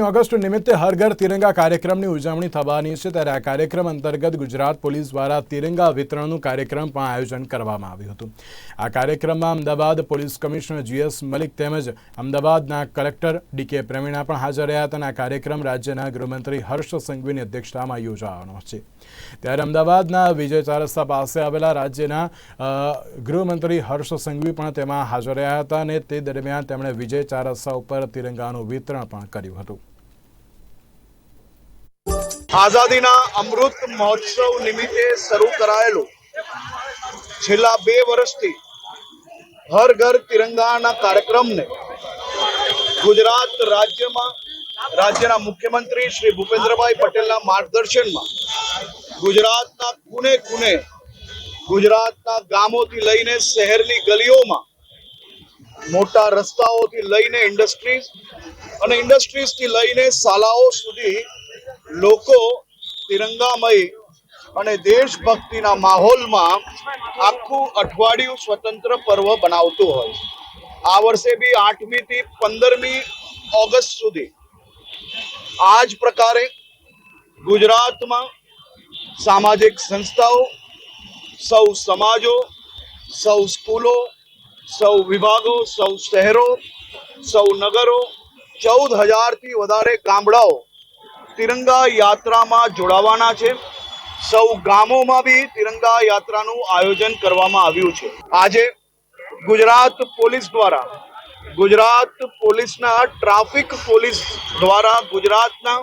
August નિમિત્તે હર ઘર તિરંગા કાર્યક્રમની ઉજવણી થવાની છે ત્યારે આ કાર્યક્રમ અંતર્ગત ગુજરાત પોલીસ દ્વારા તિરંગા વિતરણનું કાર્યક્રમ પણ આયોજન કરવામાં આવ્યું હતું. આ કાર્યક્રમમાં Ahmedabad police commissioner GS Malik તેમજ અમદાવાદના કલેક્ટર ડીકે પ્રવીણા પણ હાજર રહ્યા હતા અને આ કાર્યક્રમ રાજ્યના ગૃહમંત્રી હર્ષ સંઘવીની અધ્યક્ષતામાં યોજાવાનો છે. ત્યારે અમદાવાદના વિજય ચારસ્તા પાસે આવેલા રાજ્યના ગૃહમંત્રી હર્ષ સંઘવી પણ તેમાં હાજર રહ્યા હતા અને તે દરમિયાન તેમણે વિજય ચારસ્તા ઉપર તિરંગાનું વિતરણ પણ કર્યું હતું. આઝાદીના અમૃત મહોત્સવ નિમિત્તે શરૂ કરાયેલું. છેલ્લા બે વર્ષથી હર ઘર તિરંગાના કાર્યક્રમને ગુજરાત રાજ્યમાં રાજ્યના મુખ્યમંત્રી શ્રી ભૂપેન્દ્રભાઈ પટેલના માર્ગદર્શનમાં ગુજરાતના ખૂને ખૂને ગુજરાતના ગામોથી લઈને શહેરની ગલીઓમાં મોટા રસ્તાઓથી લઈને ઇન્ડસ્ટ્રીઝ અને ઇન્ડસ્ટ્રીઝથી લઈને શાળાઓ સુધી લોકો તિરંગામય અને દેશભક્તિના માહોલમાં આખું અઠવાડિયું સ્વતંત્ર પર્વ બનાવતું હોય. આ વર્ષે બી આઠમી થી પંદરમી ઓગસ્ટ સુધી આ જ પ્રકારે ગુજરાતમાં સામાજિક સંસ્થાઓ, સૌ સમાજો, સૌ સ્કૂલો, સૌ વિભાગો, સૌ શહેરો, સૌ નગરો, ચૌદ હજારથી વધારે ગામડાઓ તિરંગા યાત્રામાં જોડાવાના છે. સૌ ગામોમાં બી તિરંગા યાત્રાનું આયોજન કરવામાં આવ્યું છે. આજે ગુજરાત પોલીસ દ્વારા, ગુજરાત પોલીસના ટ્રાફિક પોલીસ દ્વારા ગુજરાતના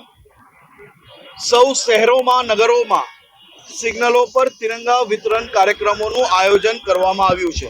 સૌ શહેરોમાં, નગરોમાં સિગ્નલો પર તિરંગા વિતરણ કાર્યક્રમોનું આયોજન કરવામાં આવ્યું છે.